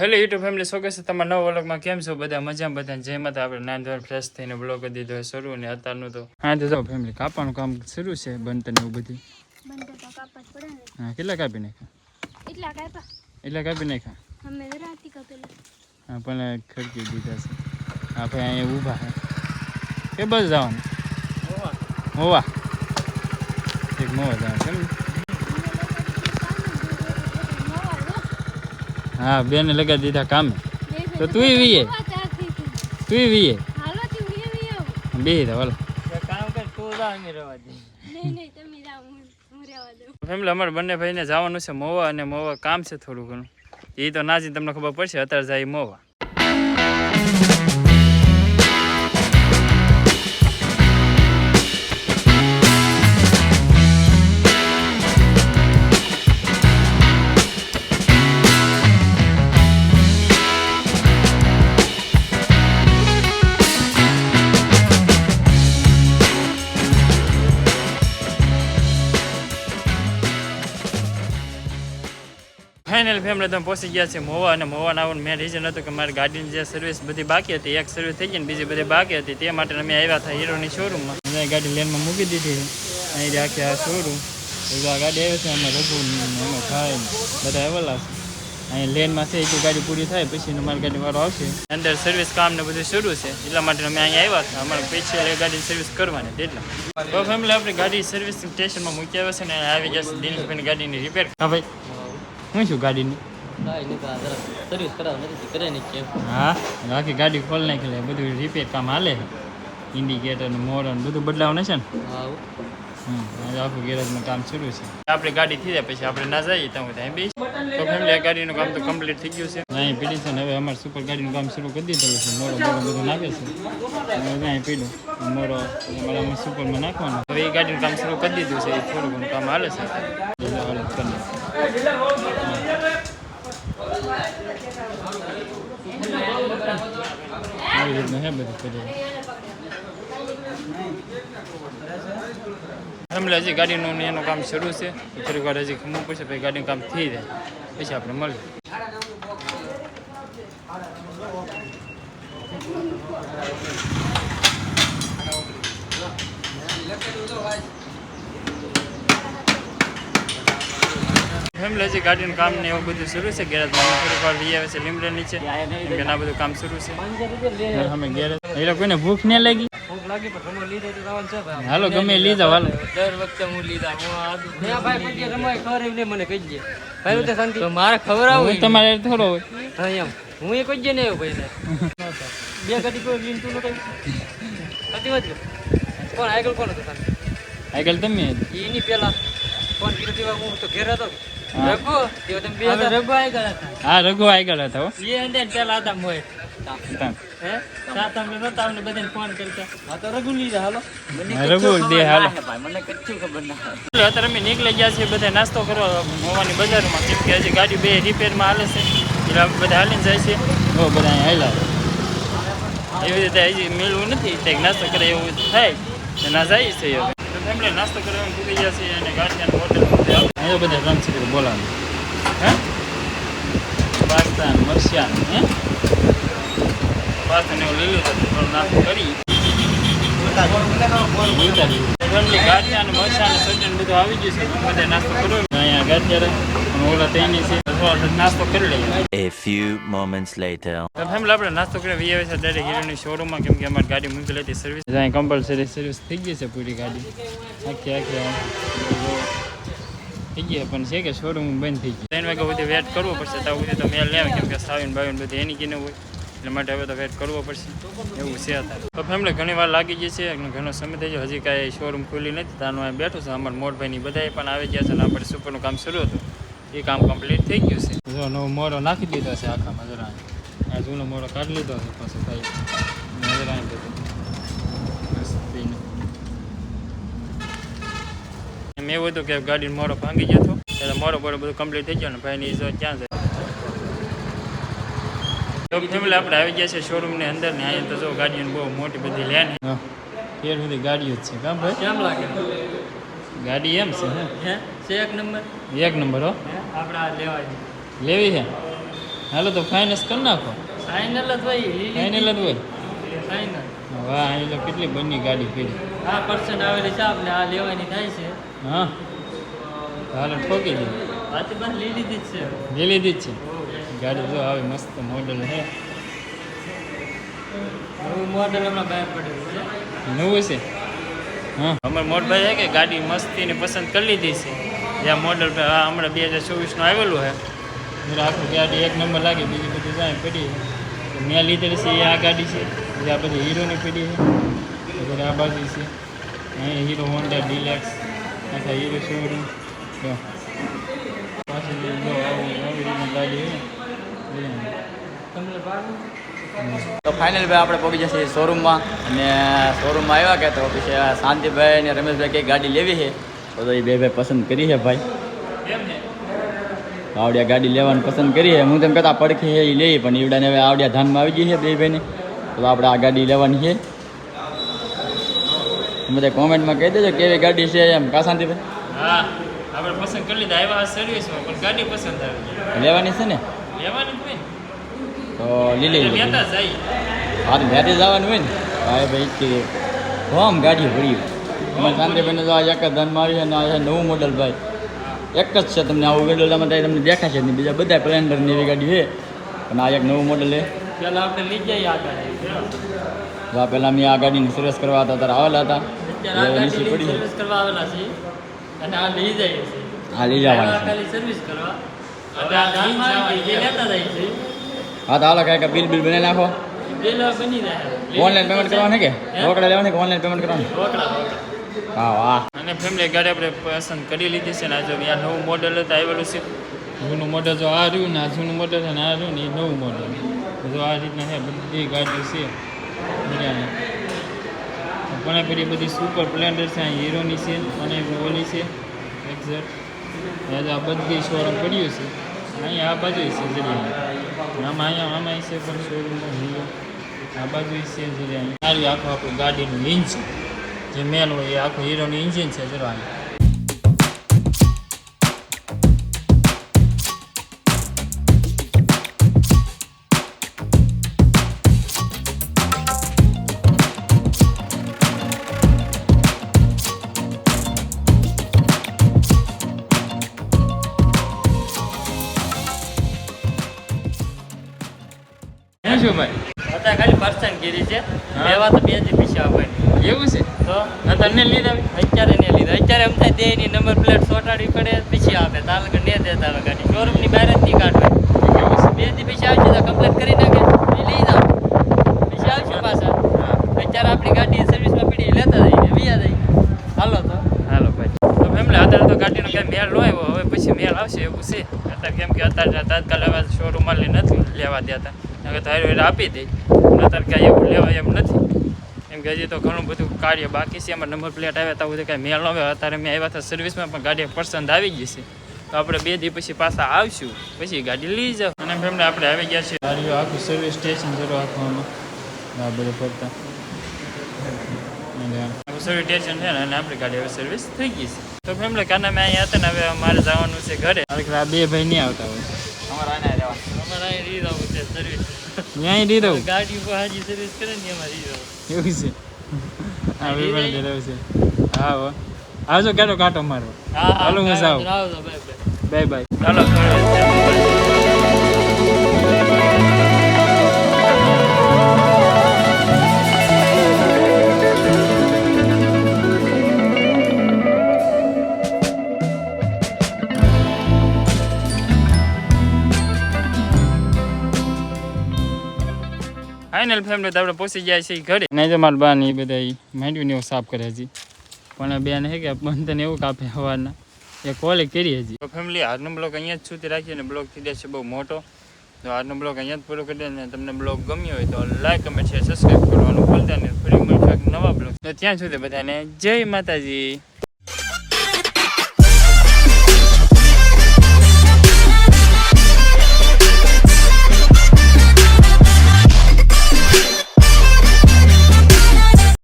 Hello YouTube family શોકે છે તમારા નવા વ્લોગમાં. કેમ છો બધા? મજામાં બધા જય માતા. આપણે નાન ધોરણ ફ્રેશ થઈને બ્લોગ કરી દીધો હોય શરૂ અને અત્યારનું તો. હા તો ફેમિલી કાપવાનું કામ શરૂ છે બનતર ને એવું બધી. તો હા કેટલા કાપી નાખ્યા? એટલા કાપ્યા. એટલા કાપી નાખ્યા? અમે રાતી કપેલા. હા પણ ખડકી દીધા છે. હા ભાઈ અહીંયા ઊભા છે. કે બસ જવાનું? મોવા. એક મોવા જવાનું કેમ હા બેને લગાવી દીધા કામે. તો તું વીએ. તુંય વીએ. હાલો તું વીએ વીએ આવો. વાલો કામ કર તું જા અમે રહેવા દે નહીં નહીં તમે જાઓ હું હું રહેવા દઉં. ફેમિલી અમારે બંને ભાઈને જવાનું છે મોવા અને મોવા કામ છે થોડું ઘણું. એ તો નાજી તમને ખબર પડશે અત્યારે જાય મોવા. ફાઇનલ ફેમિલી તમે પહોંચી ગયા છે મોવા અને મોવા આવવાનું મેં રીઝન હતું કે મારી ગાડીની જે સર્વિસ બધી બાકી હતી. એક સર્વિસ થઈ ગઈ ને બીજી બધી બાકી હતી. તે માટે અમે આવ્યા હતા હીરોની શોરૂમમાં અમે ગાડી લેનમાં મૂકી દીધી. અહીં રાખી આ શોરૂમ આ ગાડી આવે છે, અમે રઘુ એમાં થાય બધા આવેલા છે. અહીં લેનમાં છે એ ગાડી પૂરી થાય, પછી અમારી ગાડી વાળો આવશે. અંદર સર્વિસ કામ ને બધું શરૂ છે. એટલા માટે અમે અહીંયા આવ્યા હતા. અમારે પછી ગાડી સર્વિસ કરવાની એટલા. તો ફેમિલી આપણી ગાડી સર્વિસ સ્ટેશનમાં મૂકી આવે છે ને, આવી જશે દિનેશભાઈની ગાડીની રિપેર હા ભાઈ. શું છું ગાડીની તો હા? બાકી ગાડી ખોલ નાખી લે બધું રિપેર કામ હાલે? ઇન્ડિકેટર ને મોર બધું બદલાવવાનું છે ને? હા. આજે આખું ગેરેજનું કામ શરૂ છે. આપણી ગાડી થઈ જાય પછી આપણે ના જઈએ ત્યાં ત્યાં બેસી તો ફેમિલી આ ગાડીનું કામ તો કમ્પ્લીટ થઈ ગયું છે. અહીં પીડી છે ને હવે અમારે સુપર ગાડીનું કામ શરૂ કરી દીધેલું છે. મોડો મોડો બધું નાખે છે. હવે અહીં પીડું મોરો અમારે અમે સુપરમાં નાખવાનું. હવે એ ગાડીનું કામ શરૂ કરી દીધું છે એ થોડું ઘણું કામ હાલે છે. નાખીએ. આવી બધું કરી ફેમિલી હજી ગાડીનું એનું કામ શરૂ છે. થોડીક વાર હજી ખમવું પડશે, પછી ગાડીનું કામ થઈ જાય. પછી આપણે મળીએ. ફેમિલી ગાડીનું કામ ને એવું બધું શરૂ છે ગેરેજમાં થોડીક વાર વી આવે છે લીમડા નીચે. આ બધું કામ શરૂ છે. અમે ગેરેજ એ લોકોને ભૂખ નહીં લાગી? ભૂખ લાગી પણ રમવા લીધા તો આવવાનું છે ભાઈ. હાલો ગમે લીધા લઈ હાલો. દર વખતે હું લીધા હું મને કહી દે. ભાઈ તો શાંતિ. મારે ખબર હું આવું તમારે થોડો હોય. હા એમ. હું એ કહી જ ને એવું ભાઈ. બે ગાડી કોઈ લીન તું નતો સાચી વાત કોણ આગળ કોણ હતો આગળ તમે એની પેલા કોણ કીધું હું તો ઘેર હતો. હા. રઘુ આવી તમે હતા. રઘુ આગળ હતા. હા રઘુ આગળ હતા હો. એ અંદર પેલા હતા મોય તાન. હે? સાત અમને નતા અમને બધાને ફોન કરતા હા તો રઘુ લીધા હાલો. હા, રઘુ દે હાલો. મને કચ્છું ખબર ના અત્યારે અમે નીકળી ગયા છીએ બધા નાસ્તો કરવા મોવાની બજારમાં. કેમ કે હજી ગાડી બે રિપેરમાં હાલે છે. એટલે બધા હાલીને જાય છે હો બધા હાલ્યા એવી રીતે હજી મેળવું નથી. કંઈક નાસ્તો કરે એવું થાય. ના જાય છે નાસ્તો કરવા ભૂલી ગયા છીએ અને ગાડી હોટેલ અહીંયા બધા છે બોલાવે હે? પાસ્તા મરચાં હે? પાસ્તા ને લીલું થોડું નાસ્તો કરી. ગાંઠિયા અને મરચાં અને સજ્જન બધું આવી ગયું છે બધા નાસ્તો કરો અહીંયા ગાંઠિયા ઓલા તેની છે નાસ્તો કરી લઈએ. A few moments later. Family આપણે નાસ્તો કરી વી આવે છે ડાયરેક્ટ હીરોની શોરૂમમાં કેમ કે અમારી ગાડી મૂકેલી હતી સર્વિસ અહીં કમ્પલસરી સર્વિસ થઈ ગઈ છે પૂરી ગાડી. આખી. થઈ ગયા પણ છે કે શોરૂમ બંધ થઈ ગયું ત્રણ વાગ્યા સુધી વેટ કરવો પડશે ત્યાં સુધી તો મેલ લેવા કેમ કે સાવીન બાવીન બધી એની કીને હોય. એટલે માટે હવે તો વેટ કરવો પડશે. એવું છે તો ફેમિલી ઘણી લાગી ગઈ છે ઘણો સમય થઈ ગયો. હજી કાંઈ શોરૂમ ખુલ્લી નથી તાનું અહીં બેઠું છે. અમારા મોટભાઈની બધાએ પણ આવી ગયા છે, અને આપણે સુપરનું કામ શરૂ હતું. એ કામ કમ્પ્લીટ થઈ ગયું છે. જો નવો મોરો નાખી દીધો છે આખામાં જરા. આ જૂનો મોરો કાઢી લીધો છે પાછો ભાઈ. નજર બધું એવું હતું કે ગાડી મોરો ભાંગી જતો એટલે મોરો બોરો બધું કમ્પ્લીટ થઈ ગયો ને ભાઈની જો જાય. તો ફેમિલી આપણે આવી ગયા છે શોરૂમની અંદર ને અહીંયા તો જો ગાડીઓની બહુ મોટી બધી લેન તેર સુધી ગાડીઓ જ છે. કાં ભાઈ? કેમ લાગે? ગાડી એમ છે હે? હે? છે એક નંબર? એક નંબર હો. આપણે આ લેવાય લેવી છે? હાલો તો ફાઇનાન્સ કરી નાખો. ફાઇનલ જ ભાઈ ફાઇનલ જ હોય. ફાઇનલ વાહ અહીં તો કેટલી બની ગાડી પડી. આ પર્સન્ટ આવેલી છે આપણે આ લેવાની થાય છે. હા. હાલો ઠોકી દે. લઈ લીધી જ છે. લઈ લીધી જ છે. ગાડી જો આવે મસ્ત મોડલ છે. નવું મોડલ હમણાં બહાર પડેલું છે. નવું છે? હા. અમારા મોટભાઈ છે કે ગાડી મસ્તીને પસંદ કરી લીધી છે. જ્યાં મોડલ હમણાં બે હજાર ચોવીસનું આવેલું છે આખું ગાડી એક નંબર લાગે બીજી બધી જાય પડી મેં લીધેલી છે એ આ ગાડી છે. પછી આ બધી હીરોની પડી છે પછી આ બાજુ છે. અહીં હીરો હોન્ડા ડિલેક્સ. આખા હીરો શોરૂમ જો પાછળ જો આવું આવી રીતની ગાડી છે તમને તો ફાઇનલ ભાઈ આપણે પહોંચી જશે શોરૂમમાં અને શોરૂમમાં આવ્યા કે તો પછી શાંતિભાઈ અને રમેશભાઈ કઈ ગાડી લેવી છે તો એ બે ભાઈ પસંદ કરી છે ભાઈ આવડિયા ગાડી લેવાનું પસંદ કરી છે હું તેમ કહેતા પડખી છે એ લઈ પણ ઈવડાને હવે આવડિયા ધાનમાં આવી ગઈ છે બે ભાઈને તો આપણે આ ગાડી લેવાની છે બધા કોમેન્ટમાં કહી દેજો કેવી ગાડી છે એમ. કા શાંતિભાઈ હા આપણે પસંદ કરી લીધા. આવ્યા સર્વિસમાં પણ ગાડી પસંદ આવી લેવાની છે ને? લેવાની જ તો લઈ લેતા જાય. હા તો મેરેજ જવાનું હોય ને? ભાઈ ભાઈ કે હોમ ગાડી ભરી અમારે શાંતિભાઈને તો આ એક જ ધનમાં આવી અને આ છે નવું મોડલ ભાઈ. એક જ છે તમને આવું વિડીયોમાં ત્યાં તમને દેખાશે નહીં. બીજા બધા પ્લેન્ડરની એવી ગાડી છે. પણ આ એક નવું મોડલ છે. પેલા આપણે લઈ જઈએ આ ગાડી તો આ પહેલાં મેં આ ગાડીની સર્વિસ કરવા હતા ત્યારે આવેલા હતા. નીચે પડી સર્વિસ કરવા આવેલા છે અને આ લઈ જાય છે હા લઈ જવાના છે. સર્વિસ કરવા હા તો હાલો કાંઈક બિલ બિલ બનાવી નાખો. ઓનલાઈન પેમેન્ટ કરવાનું કે? રોકડા લેવાની કે ઓનલાઈન પેમેન્ટ કરવાનું? હા વાહ. અને ફેમિલી ગાડી આપણે પસંદ કરી લીધી છે ને આ જો આ નવું મોડલ હતું આવેલું છે. જૂનું મોડલ જો આ રહ્યું ને આ જૂનું મોડલ છે ને આ રહ્યું ને એ નવું મોડલ જો આ રીતના છે બધી ગાડીઓ છે. બધાને પણ પેલી બધી સુપર પ્લેન્ડર છે. અહીં હીરોની છે અને ઓલી છે. એક્ઝેક્ટ આ બધી શોરૂમ પડ્યું છે. અહીંયા આ બાજુ છે જરી આમાં અહીંયા, આમાં છે પણ શોરૂમમાં હીરો આ બાજુ છે જરી અહીંયા આ આખું આપણું ગાડીનું ઇન્જિન જે મેન હોય એ આખું હીરોનું ઇન્જિન છે જરા અહીંયા શું ભાઈ? અત્યારે ખાલી પર્સન્ટ ગીરી છે. લેવા તો બેથી પીછા ભાઈ એવું છે? તો? અત્યારે તને લીધા? અત્યારે ને લીધા. અત્યારે એમ થાય દેની નંબર પ્લેટ સોટાડવી પડે પીછી આપે. તાલ કે ને દેતા હવે ગાડી. શોરૂમની બહાર જ નહીં કાઢવા એવું છે? બેથી પીછી આવશે તો કમ્પ્લેટ કરી નાખે. લીધા લઈ જાઓ. પીછી આવશે પાછા. અત્યારે આપણી ગાડી સર્વિસમાં પીડી લેતા જઈએ વિયા જઈએ. હાલો તો. હાલો ભાઈ. તો ફેમિલી અત્યારે તો ગાડીનો ક્યાંય મેળ નો આવ્યો. હવે પછી મેળ આવશે એવું છે. અત્યારે કેમ કે અત્યારે તાત્કાલ હવે શોરૂમમાં લઈ નથી લેવા હારે હારે આપી દે. અત્યારે કાંઈ એવું લેવાય એમ નથી. એમ કે હજી તો ઘણું બધું કાર્ય બાકી છે. એમાં નંબર પ્લેટ આવ્યા તા બધું કાંઈ મેળ ન આવ્યો અત્યારે મેં આવ્યા હતા સર્વિસમાં પણ ગાડી પસંદ આવી ગઈ છે. તો આપણે બે દી પછી પાછા આવશું. પછી ગાડી લઈ જાવ અને ફેમિલી આપણે આવી ગયા છીએ. ગાડીઓ આખું સર્વિસ સ્ટેશન જરૂર આખું આમાં આ બધું ફરતા. સર્વિસ સ્ટેશન છે ને અને આપણી ગાડી હવે સર્વિસ થઈ ગઈ છે. તો ફેમિલી કાના મેં અહીંયા હતા ને હવે અમારે જવાનું છે ઘરે. આ બે ભાઈ નહીં આવતા હોય. અમારે આને રહેવાનું અમારે અહીં રીત આવું છે સર્વિસ ત્યાં રીત આવું ગાડી પર હાજી સર્વિસ કરે ને આવું એવું છે. બે ભાઈ ઘરે છે. હા હો. આવજો ગાડો કાંટો મારો. હા હાલો હું જાઉં. આવજો બાય બાય. Bye bye. ચાલો ફાઇનલ ફેમિલી તો આપણે પહોંચી ગયા છીએ ઘરે. નહીં તો મારા બા એ બધા માંડવીને એવું સાફ કરે હજી પણ બેન હે કે બંધન એવું કાપે હવાના એ કોલે કરી હજી. તો ફેમિલી આજનો બ્લોગ અહીંયા જ સુધી રાખીએ અને બ્લોગ થઈ જાય છે બહુ મોટો. તો આજનો બ્લોગ અહીંયા જ પૂરો કરી દે અને તમને બ્લોગ ગમ્યો હોય તો લાઈક કમેન્ટ શેર સબસ્ક્રાઈબ કરવાનું ભૂલતા નહીં. ફરી મળશે નવા બ્લોગ તો ત્યાં સુધી બધાને જય માતાજી.